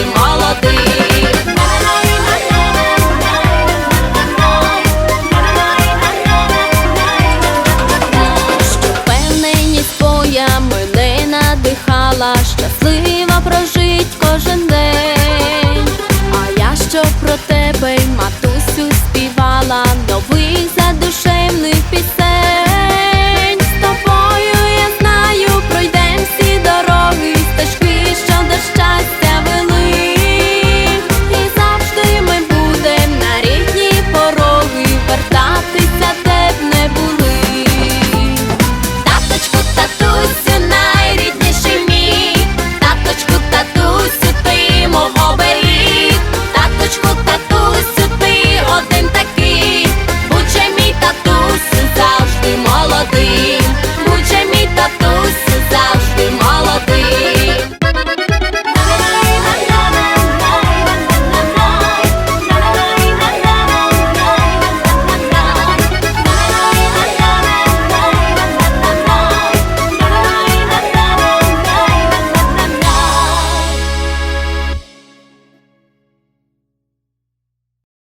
ти молодий. Що впевненість твоя мене надихала, щаслива прожить кожен день. А я що про тебе, матусю, співала новий. молодий.